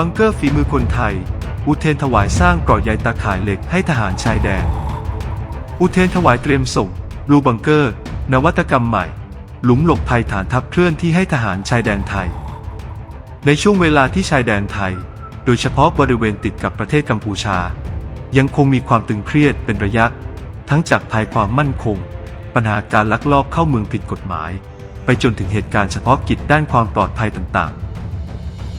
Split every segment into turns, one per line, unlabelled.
บังเกอร์ฝีมือคนไทย อุเทนถวายสร้างกราะใยตาข่ายเหล็กให้ทหารชายแดน อุเทนถวายเตรียมส่งรูบังเกอร์ นวัตกรรมใหม่ หลุมหลบภัยฐานทัพเคลื่อนที่ให้ทหารชายแดนไทย ในช่วงเวลาที่ชายแดนไทย โดยเฉพาะบริเวณติดกับประเทศกัมพูชา ยังคงมีความตึงเครียดเป็นระยะ ทั้งจากภัยความมั่นคง ปัญหาการลักลอบเข้าเมืองผิดกฎหมาย ไปจนถึงเหตุการณ์เฉพาะกิจด้านความปลอดภัยต่างๆ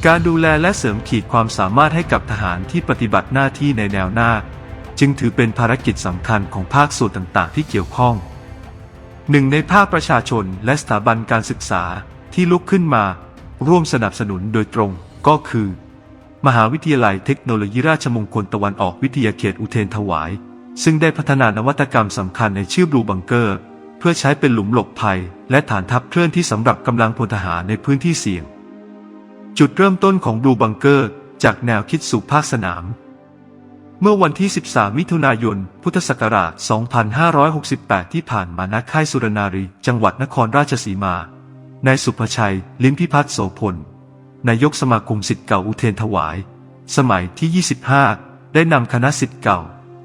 การดูแลและเสริมขีดความสามารถให้กับทหารที่ปฏิบัติหน้าที่ในแนวหน้า จึงถือเป็นภารกิจสำคัญของภาคส่วนต่างๆ ที่เกี่ยวข้องหนึ่งในภาคประชาชนและสถาบันการศึกษาที่ลุกขึ้นมา ร่วมสนับสนุนโดยตรงก็คือ มหาวิทยาลัยเทคโนโลยีราชมงคลตะวันออกวิทยาเขตอุเทนถวาย ซึ่งได้พัฒนานวัตกรรมสำคัญในชื่อบลูบังเกอร์ เพื่อใช้เป็นหลุมหลบภัย และฐานทัพเคลื่อนที่สำหรับกำลังพลทหารในพื้นที่เสี่ยง จุดเริ่มต้นของบลูบังเกอร์จากแนวคิดสู่ภาคสนาม เมื่อวันที่ 13 มิถุนายน พุทธศักราช 2568 ที่ผ่านมาณค่ายสุรนารี จังหวัดนครราชสีมา นายสุภชัย ลิ้มพิพัฒน์โสพล นายกสมาคมสิทธิ์เก่าอุเทนถวาย สมัยที่ 25 ได้นำคณะสิทธิ์เก่า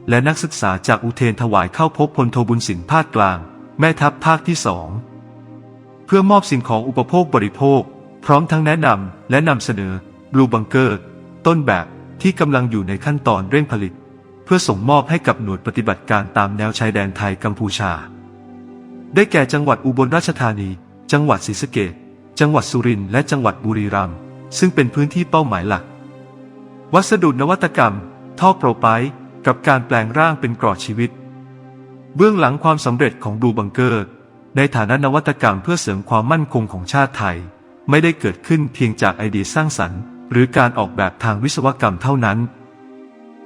และนักศึกษาจากอุเทนถวายเข้าพบพลโทบุญสินภาคกลาง แม่ทัพภาคที่สองเพื่อมอบสิ่งของอุปโภคบริโภค พร้อมทั้งแนะนำและนำเสนอบลูบังเกอร์ต้นแบบที่กำลังอยู่ในขั้นตอนเร่งผลิต เพื่อส่งมอบให้กับหน่วยปฏิบัติการตามแนวชายแดนไทยกัมพูชา ได้แก่จังหวัดอุบลราชธานี จังหวัดศรีสะเกษจังหวัดสุรินทร์และจังหวัดบุรีรัมย์ซึ่งเป็นพื้นที่เป้าหมายหลัก วัสดุนวัตกรรม ท่อโปรไพป์กับการแปลงร่างเป็นกรอดชีวิต เบื้องหลังความสำเร็จของบลูบังเกอร์ ในฐานะนวัตกรรมเพื่อเสริมความมั่นคงของชาติไทย ไม่ได้เกิดขึ้นเพียงจากไอเดียสร้างสรรค์ หรือการออกแบบทางวิศวกรรมเท่านั้น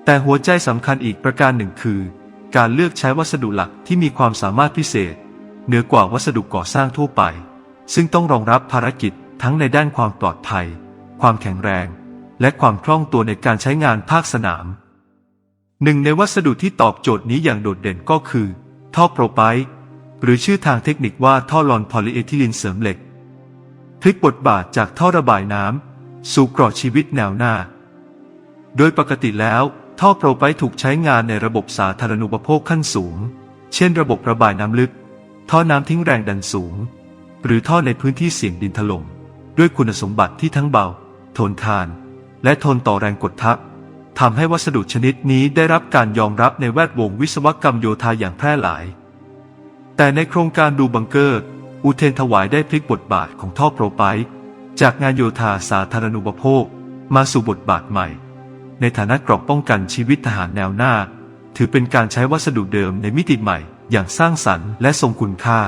แต่หัวใจสำคัญอีกประการหนึ่งคือ การเลือกใช้วัสดุหลักที่มีความสามารถพิเศษ เหนือกว่าวัสดุก่อสร้างทั่วไป ซึ่งต้องรองรับภารกิจทั้งในด้านความปลอดภัย ความแข็งแรง และความคล่องตัวในการใช้งานภาคสนาม หนึ่งในวัสดุที่ตอบโจทย์นี้อย่างโดดเด่นก็คือ ท่อโปรไพป์หรือชื่อทางเทคนิคว่าท่อลอนพอลีเอทิลีนเสริมเหล็ก พลิกบทบาทจากท่อระบายน้ำสู่กรอบชีวิตแนวหน้า โดยปกติแล้ว ท่อโปรไปถูกใช้งานในระบบสาธารณูปโภคขั้นสูง เช่น ระบบระบายน้ำลึก ท่อน้ำทิ้งแรงดันสูง หรือท่อในพื้นที่เสี่ยงดินถล่มด้วยคุณสมบัติที่ทั้งเบา ทนทาน และทนต่อแรงกดทับทำให้วัสดุชนิดนี้ได้รับการยอมรับในแวดวงวิศวกรรมโยธาอย่างแพร่หลาย แต่ในโครงการดูบังเกอร์ อุเทนถวายได้พลิกบทบาทของท่อโปรไป์จากงานโยธาสาธารณูปโภค มาสู่บทบาทใหม่ ในฐานะกรอบป้องกันชีวิตทหารแนวหน้า ถือเป็นการใช้วัสดุเดิมในมิติใหม่ อย่างสร้างสรรค์และทรงคุณค่า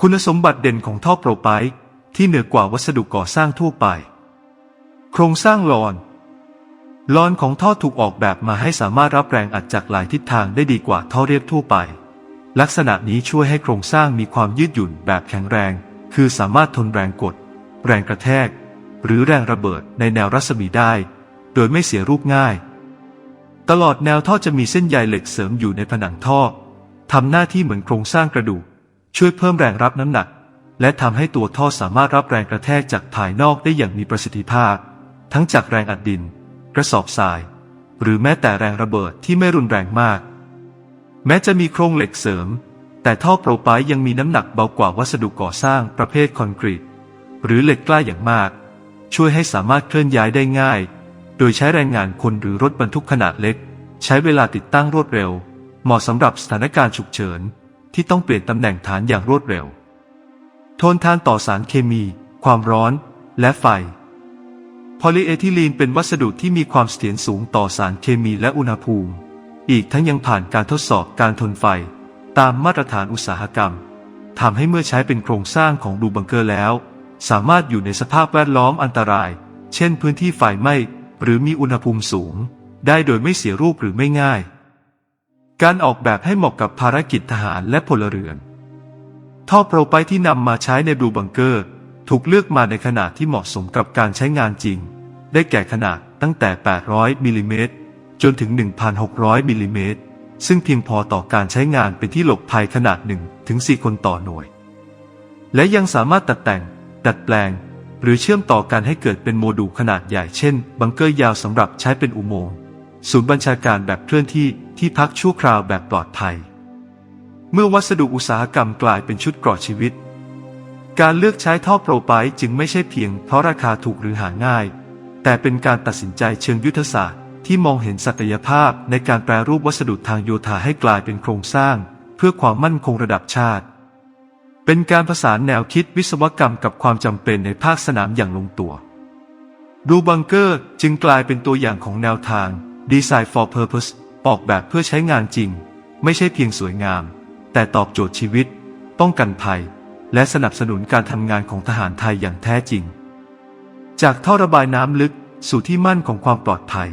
คุณสมบัติเด่นของท่อโปรไป์ที่เหนือกว่าวัสดุก่อสร้างทั่วไป โครงสร้างลอนลอนของท่อถูกออกแบบมาให้สามารถรับแรงอัดจากหลายทิศทางได้ดีกว่าท่อเรียบทั่วไป ลักษณะนี้ช่วยให้โครงสร้างมีความยืดหยุ่นแบบแข็งแรง คือสามารถทนแรงกด แรงกระแทก หรือแรงระเบิดในแนวรัศมีได้ โดยไม่เสียรูปง่าย ตลอดแนวท่อจะมีเส้นใยเหล็กเสริมอยู่ในผนังท่อทำหน้าที่เหมือนโครงสร้างกระดูก ช่วยเพิ่มแรงรับน้ำหนัก และทำให้ตัวท่อสามารถรับแรงกระแทกจากภายนอกได้อย่างมีประสิทธิภาพ ทั้งจากแรงอัดดิน กระสอบทราย หรือแม้แต่แรงระเบิดที่ไม่รุนแรงมาก แม้จะมีโครงเหล็กเสริม แต่ท่อโปรไพป์ยังมีน้ำหนักเบากว่าวัสดุก่อสร้างประเภทคอนกรีต หรือเหล็กกล้าอย่างมาก ช่วยให้สามารถเคลื่อนย้ายได้ง่าย โดยใช้แรงงานคนหรือรถบรรทุกขนาดเล็ก ใช้เวลาติดตั้งรวดเร็ว เหมาะสำหรับสถานการณ์ฉุกเฉิน ที่ต้องเปลี่ยนตำแหน่งฐานอย่างรวดเร็ว ทนทานต่อสารเคมี ความร้อน และไฟพอลีเอทิลีนเป็นวัสดุที่มีความเสถียรสูงต่อสารเคมีและอุณหภูมิ อีกทั้งยังผ่านการทดสอบการทนไฟ ตามมาตรฐานอุตสาหกรรมทำให้เมื่อใช้เป็นโครงสร้างของดูบังเกอร์แล้ว สามารถอยู่ในสภาพแวดล้อมอันตราย เช่นพื้นที่ไฟไหม้หรือมีอุณหภูมิสูง ได้โดยไม่เสียรูปหรือไม่ง่าย การออกแบบให้เหมาะกับภารกิจทหารและพลเรือน ท่อโปรไปที่นำมาใช้ในบลูบังเกอร์ ถูกเลือกมาในขนาดที่เหมาะสมกับการใช้งานจริง ได้แก่ขนาดตั้งแต่ 800มิลลิเมตร จนถึง 1,600 มิลลิเมตร ซึ่งเพียงพอต่อการใช้งานเป็นที่หลบภัยขนาด1ถึง4คนต่อหน่วย และยังสามารถตัดแต่ง ดัดแปลง หรือเชื่อมต่อกันให้เกิดเป็นโมดูลขนาดใหญ่เช่น บังเกอร์ยาวสำหรับใช้เป็นอุโมงค์ศูนย์บัญชาการแบบเคลื่อนที่ที่พักชั่วคราวแบบปลอดภัย เมื่อวัสดุอุตสาหกรรมกลายเป็นชุดกรอชีวิต การเลือกใช้ท่อโปรไพป์จึงไม่ใช่เพียงเพราะราคาถูกหรือหาง่าย แต่เป็นการตัดสินใจเชิงยุทธศาสตร์ ที่มองเห็นศักยภาพในการแปรรูปวัสดุทางโยธาให้กลายเป็นโครงสร้าง เพื่อความมั่นคงระดับชาติ เป็นการผสานแนวคิดวิศวกรรมกับความจำเป็นในภาคสนามอย่างลงตัวรูบังเกอร์จึงกลายเป็นตัวอย่างของแนวทาง Design for Purpose ออกแบบเพื่อใช้งานจริง ไม่ใช่เพียงสวยงาม แต่ตอบโจทย์ชีวิต ป้องกันภัย และสนับสนุนการทำงานของทหารไทยอย่างแท้จริง จากท่อระบายน้ำลึกสู่ที่มั่นของความปลอดภัย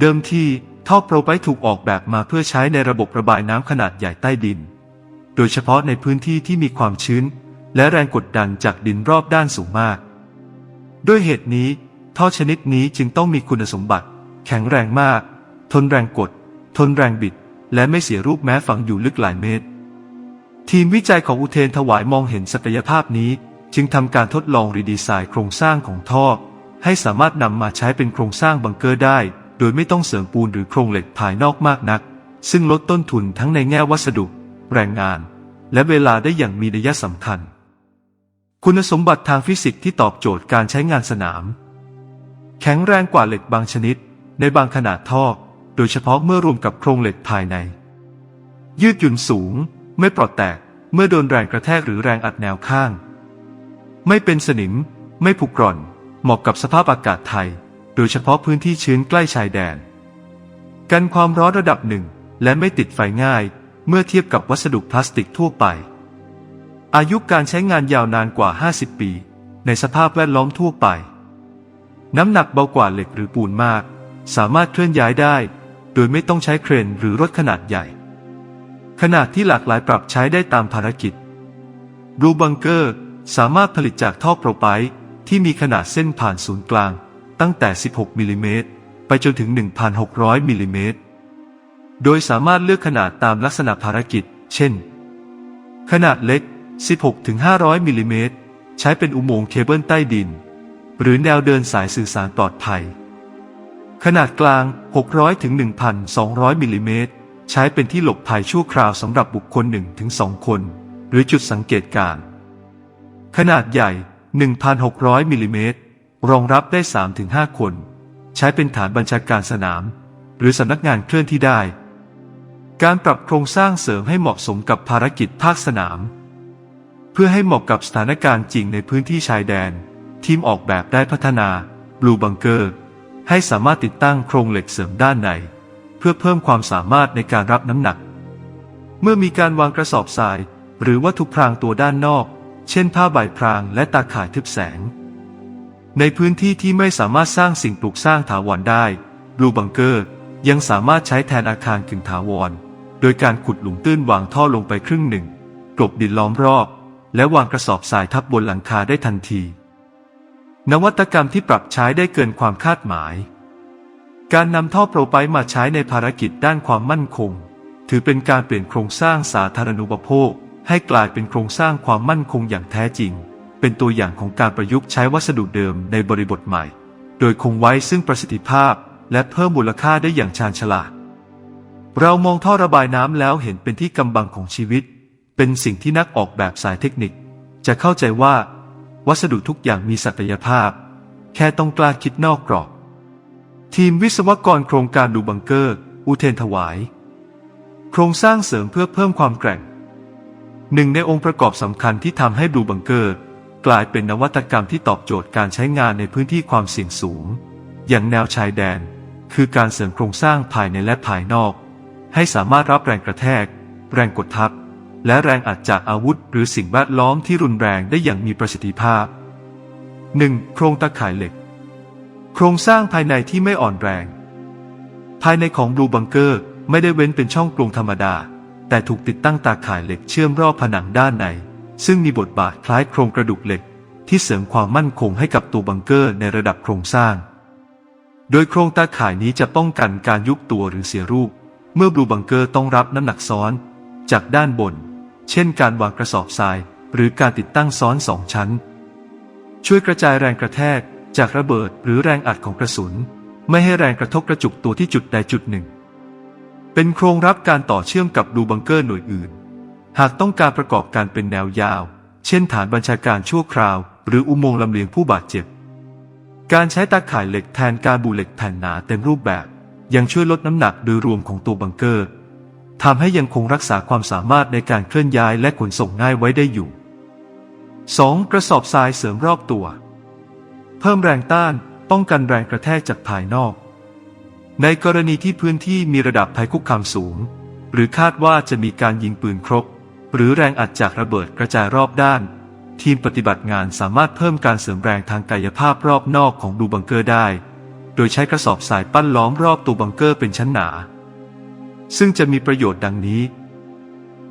เดิมทีท่อประไพถูกออกแบบมาเพื่อใช้ในระบบระบายน้ำขนาดใหญ่ใต้ดิน โดยเฉพาะในพื้นที่ที่มีความชื้น และแรงกดดันจากดินรอบด้านสูงมาก ด้วยเหตุนี้ ท่อชนิดนี้จึงต้องมีคุณสมบัติ แข็งแรงมาก ทนแรงกด ทนแรงบิด และไม่เสียรูปแม้ฝังอยู่ลึกหลายเมตร ทีมวิจัยของอุเทนถวายมองเห็นศักยภาพนี้ จึงทำการทดลองรีดีไซน์โครงสร้างของท่อ ให้สามารถนำมาใช้เป็นโครงสร้างบังเกอร์ได้ โดยไม่ต้องเสริมปูนหรือโครงเหล็กภายนอกมากนัก ซึ่งลดต้นทุนทั้งในแง่วัสดุ แรงงาน และเวลาได้อย่างมีนัยสำคัญ คุณสมบัติทางฟิสิกส์ที่ตอบโจทย์การใช้งานสนาม แข็งแรงกว่าเหล็กบางชนิด ในบางขนาดท่อ โดยเฉพาะเมื่อรวมกับโครงเหล็กภายใน ยืดหยุ่นสูง ไม่ปลอดแตกเมื่อโดนแรงกระแทกหรือแรงอัดแนวข้าง ไม่เป็นสนิม ไม่ผุกร่อน เหมาะกับสภาพอากาศไทย โดยเฉพาะพื้นที่ชื้นใกล้ชายแดน กันความร้อนระดับหนึ่งและไม่ติดไฟง่าย เมื่อเทียบกับวัสดุพลาสติกทั่วไป อายุการใช้งานยาวนานกว่า 50 ปี ในสภาพแวดล้อมทั่วไป น้ำหนักเบากว่าเหล็กหรือปูนมาก สามารถเคลื่อนย้ายได้ โดยไม่ต้องใช้เครนหรือรถขนาดใหญ่ ขนาดที่หลากหลายปรับใช้ได้ตามภารกิจบลูบังเกอร์สามารถผลิตจากท่อโปรไพที่มีขนาดเส้นผ่านศูนย์กลาง ตั้งแต่ 16มิลลิเมตรไปจนถึง 1,600มิลลิเมตร โดยสามารถเลือกขนาดตามลักษณะภารกิจ เช่น ขนาดเล็ก 16-500มิลลิเมตรใช้เป็นอุโมงค์เคเบิลใต้ดิน หรือแนวเดินสายสื่อสารปลอดภัย ขนาดกลาง 600-1,200มิลลิเมตรใช้เป็นที่หลบภัยชั่วคราวสำหรับบุคคล 1-2 คน หรือจุดสังเกตการณ์ขนาดใหญ่ 1,600มิลลิเมตร รองรับได้ 3-5 คน ใช้เป็นฐานบัญชาการสนาม หรือสำนักงานเคลื่อนที่ได้ การปรับโครงสร้างเสริมให้เหมาะสมกับภารกิจภาคสนาม เพื่อให้เหมาะกับสถานการณ์จริงในพื้นที่ชายแดน ทีมออกแบบได้พัฒนา Blue Bunker ให้สามารถติดตั้งโครงเหล็กเสริมด้านใน เพื่อเพิ่มความสามารถในการรับน้ำหนัก เมื่อมีการวางกระสอบทราย หรือวัตถุพรางตัวด้านนอก เช่นผ้าใบพรางและตาข่ายทึบแสง ในพื้นที่ที่ไม่สามารถสร้างสิ่งปลูกสร้างถาวรได้ Blue Bunker ยังสามารถใช้แทนอาคารกึ่งถาวร โดยการขุดหลุมตื้นวางท่อลงไปครึ่งหนึ่งกลบดินล้อมรอบ และวางกระสอบทรายทับบนหลังคาได้ทันที นวัตกรรมที่ปรับใช้ได้เกินความคาดหมาย การนำท่อโปรไปมาใช้ในภารกิจด้านความมั่นคง ถือเป็นการเปลี่ยนโครงสร้างสาธารณูปโภค ให้กลายเป็นโครงสร้างความมั่นคงอย่างแท้จริง เป็นตัวอย่างของการประยุกต์ใช้วัสดุเดิมในบริบทใหม่ โดยคงไว้ซึ่งประสิทธิภาพ และเพิ่มมูลค่าได้อย่างชาญฉลาด เรามองท่อระบายน้ำแล้วเห็นเป็นที่กำบังของชีวิต เป็นสิ่งที่นักออกแบบสายเทคนิค จะเข้าใจว่า วัสดุทุกอย่างมีศักยภาพ แค่ต้องกล้าคิดนอกกรอบ ทีมวิศวกรโครงการดูบังเกอร์ อุเทนถวาย โครงสร้างเสริมเพื่อเพิ่มความแกร่งหนึ่งในองค์ประกอบสำคัญที่ทำให้ดูบังเกอร์ กลายเป็นนวัตกรรมที่ตอบโจทย์การใช้งานในพื้นที่ความเสี่ยงสูง อย่างแนวชายแดน คือการเสริมโครงสร้างภายในและภายนอก ให้สามารถรับแรงกระแทก แรงกดทับ และแรงอัดจากอาวุธ หรือสิ่งแวดล้อมที่รุนแรงได้อย่างมีประสิทธิภาพ 1. โครงตะข่ายเหล็ก โครงสร้างภายในที่ไม่อ่อนแรง ภายในของบลูบังเกอร์ไม่ได้เว้นเป็นช่องกลวงธรรมดา แต่ถูกติดตั้งตาข่ายเหล็กเชื่อมรอบผนังด้านใน ซึ่งมีบทบาทคล้ายโครงกระดูกเหล็ก ที่เสริมความมั่นคงให้กับตัวบังเกอร์ในระดับโครงสร้าง โดยโครงตาข่ายนี้จะป้องกันการยุบตัวหรือเสียรูป เมื่อบลูบังเกอร์ต้องรับน้ำหนักซ้อน จากด้านบน เช่นการวางกระสอบทราย หรือการติดตั้งซ้อนสองชั้น ช่วยกระจายแรงกระแทกจากระเบิดหรือแรงอัดของกระสุน ไม่ให้แรงกระทบกระจุกตัวที่จุดใดจุดหนึ่ง เป็นโครงรับการต่อเชื่อมกับรูบังเกอร์หน่วยอื่น หากต้องการประกอบการเป็นแนวยาว เช่นฐานบัญชาการชั่วคราว หรืออุโมงค์ลำเลียงผู้บาดเจ็บ การใช้ตาข่ายเหล็กแทนการบูเหล็กแผ่นหนาเต็มรูปแบบ ยังช่วยลดน้ำหนักโดยรวมของตัวบังเกอร์ทำให้ยังคงรักษาความสามารถในการเคลื่อนย้ายและขนส่งง่ายไว้ได้อยู่ 2. กระสอบทรายเสริมรอบตัว เพิ่มแรงต้านป้องกันแรงกระแทกจากภายนอก ในกรณีที่พื้นที่มีระดับภัยคุกคามสูง หรือคาดว่าจะมีการยิงปืนครบ หรือแรงอัดจากระเบิดกระจายรอบด้าน ทีมปฏิบัติงานสามารถเพิ่มการเสริมแรงทางกายภาพรอบนอกของรูบังเกอร์ได้ โดยใช้กระสอบทรายปั้นล้อมรอบตัวบังเกอร์เป็นชั้นหนา ซึ่งจะมีประโยชน์ดังนี้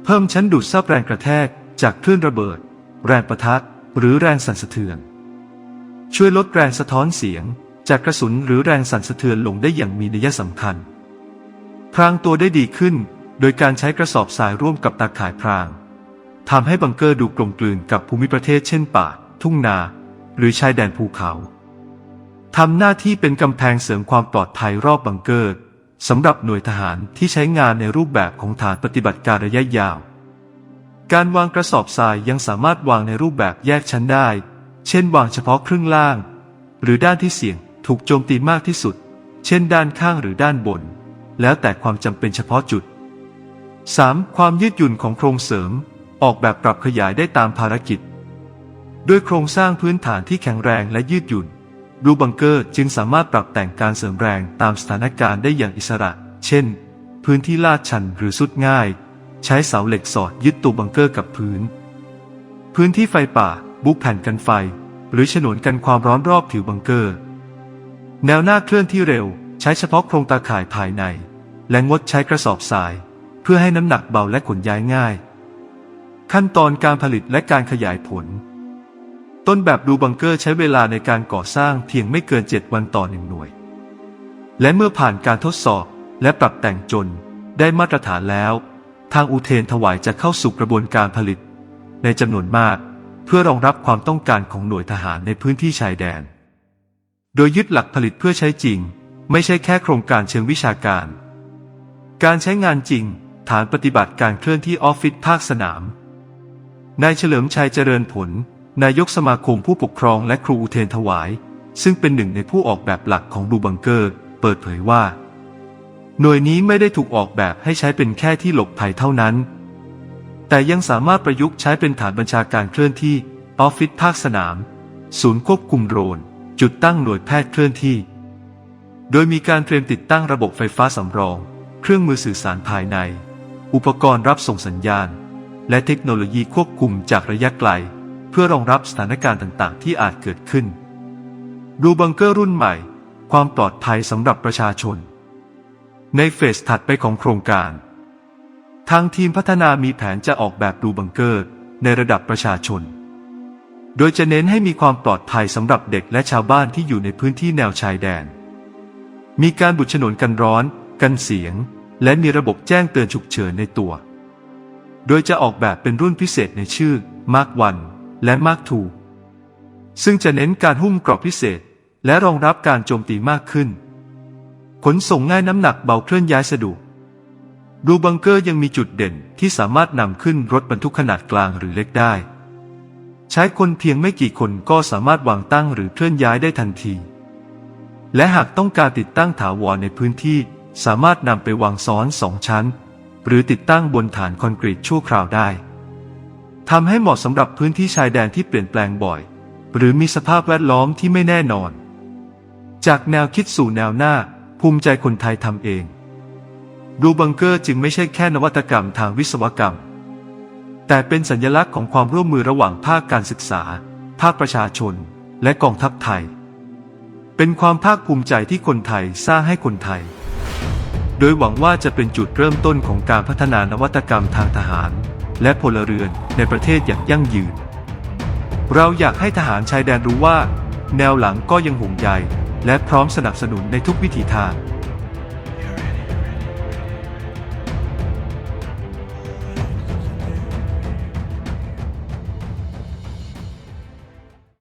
เพิ่มชั้นดูดซับแรงกระแทกจากคลื่นระเบิด แรงประทัดหรือแรงสั่นสะเทือน ช่วยลดแรงสะท้อนเสียง จากกระสุนหรือแรงสั่นสะเทือนลงได้อย่างมีนัยสำคัญพรางตัวได้ดีขึ้น โดยการใช้กระสอบทรายร่วมกับตาข่ายพรางทำให้บังเกอร์ดูกลมกลืนกับภูมิประเทศเช่นป่า ทุ่งนา หรือชายแดนภูเขาทำหน้าที่เป็นกำแพงเสริมความปลอดภัยรอบบังเกอร์สำหรับหน่วยทหารที่ใช้งานในรูปแบบของฐานปฏิบัติการระยะยาว การวางกระสอบทรายยังสามารถวางในรูปแบบแยกชั้นได้ เช่น วางเฉพาะครึ่งล่าง หรือด้านที่เสี่ยงถูกโจมตีมากที่สุด เช่น ด้านข้างหรือด้านบน แล้วแต่ความจำเป็นเฉพาะจุด 3. ความยืดหยุ่นของโครงเสริม ออกแบบปรับขยายได้ตามภารกิจ ด้วยโครงสร้างพื้นฐานที่แข็งแรงและยืดหยุ่น รูบังเกอร์จึงสามารถปรับแต่งการเสริมแรงตามสถานการณ์ได้อย่างอิสระ เช่น พื้นที่ลาดชันหรือสุดง่าย ใช้เสาเหล็กสอดยึดตัวบังเกอร์กับพื้น พื้นที่ไฟป่า บุกแผ่นกันไฟ หรือฉนวนกันความร้อนรอบผิวบังเกอร์ แนวหน้าเคลื่อนที่เร็ว ใช้เฉพาะโครงตาข่ายภายใน และงดใช้กระสอบทราย เพื่อให้น้ำหนักเบาและขนย้ายง่าย ขั้นตอนการผลิตและการขยายผล ต้นแบบดูบังเกอร์ใช้เวลาในการก่อสร้างเพียงไม่เกิน 7 วันต่อหนึ่งหน่วย และเมื่อผ่านการทดสอบและปรับแต่งจนได้มาตรฐานแล้ว ทางอุเทนถวายจะเข้าสู่กระบวนการผลิต ในจำนวนมากเพื่อรองรับความต้องการของหน่วยทหารในพื้นที่ชายแดน โดยยึดหลักผลิตเพื่อใช้จริง ไม่ใช่แค่โครงการเชิงวิชาการ การใช้งานจริง ฐานปฏิบัติการเคลื่อนที่ออฟฟิศภาคสนาม นายเฉลิมชัยเจริญผล นายกสมาคมผู้ปกครองและครูอุเทนถวาย ซึ่งเป็นหนึ่งในผู้ออกแบบหลักของดูบังเกอร์ เปิดเผยว่า หน่วยนี้ไม่ได้ถูกออกแบบให้ใช้เป็นแค่ที่หลบภัยเท่านั้น แต่ยังสามารถประยุกต์ใช้เป็นฐานบัญชาการเคลื่อนที่ออฟฟิศภาคสนาม ศูนย์ควบคุมโดรน จุดตั้งหน่วยแพทย์เคลื่อนที่ โดยมีการเตรียมติดตั้งระบบไฟฟ้าสำรอง เครื่องมือสื่อสารภายใน อุปกรณ์รับส่งสัญญาณ และเทคโนโลยีควบคุมจากระยะไกล เพื่อรองรับสถานการณ์ต่างๆ ที่อาจเกิดขึ้น ดูบังเกอร์รุ่นใหม่ ความปลอดภัยสำหรับประชาชน ในเฟสถัดไปของโครงการ ทางทีมพัฒนามีแผนจะออกแบบดูบังเกอร์ในระดับประชาชน โดยจะเน้นให้มีความปลอดภัยสำหรับเด็กและชาวบ้านที่อยู่ในพื้นที่แนวชายแดน มีการบุดฉนวนกันร้อน กันเสียง และมีระบบแจ้งเตือนฉุกเฉินในตัว โดยจะออกแบบเป็นรุ่นพิเศษในชื่อ Mark 1 และ Mark 2 ซึ่งจะเน้นการหุ้มกรอบพิเศษ และรองรับการโจมตีมากขึ้น ขนส่งง่ายน้ำหนักเบาเคลื่อนย้ายสะดวกดูบังเกอร์ยังมีจุดเด่นที่สามารถนำขึ้นรถบรรทุกขนาดกลางหรือเล็กได้ ใช้คนเพียงไม่กี่คนก็สามารถวางตั้งหรือเคลื่อนย้ายได้ทันที และหากต้องการติดตั้งถาวรในพื้นที่ สามารถนำไปวางซ้อนสองชั้น หรือติดตั้งบนฐานคอนกรีตชั่วคราวได้ทำให้เหมาะสำหรับพื้นที่ชายแดนที่เปลี่ยนแปลงบ่อย หรือมีสภาพแวดล้อมที่ไม่แน่นอน จากแนวคิดสู่แนวหน้า ภูมิใจคนไทยทำเอง ดูบังเกอร์จึงไม่ใช่แค่นวัตกรรมทางวิศวกรรม แต่เป็นสัญลักษณ์ของความร่วมมือระหว่างภาคการศึกษา ภาคประชาชน และกองทัพไทย เป็นความภาคภูมิใจที่คนไทยสร้างให้คนไทย โดยหวังว่าจะเป็นจุดเริ่มต้นของการพัฒนานวัตกรรมทางทหาร และพลเรือนในประเทศอย่างยั่งยืน เราอยากให้ทหารชายแดนรู้ว่า แนวหลังก็ยังห่วงใยและพร้อมสนับสนุนในทุกวิถีทาง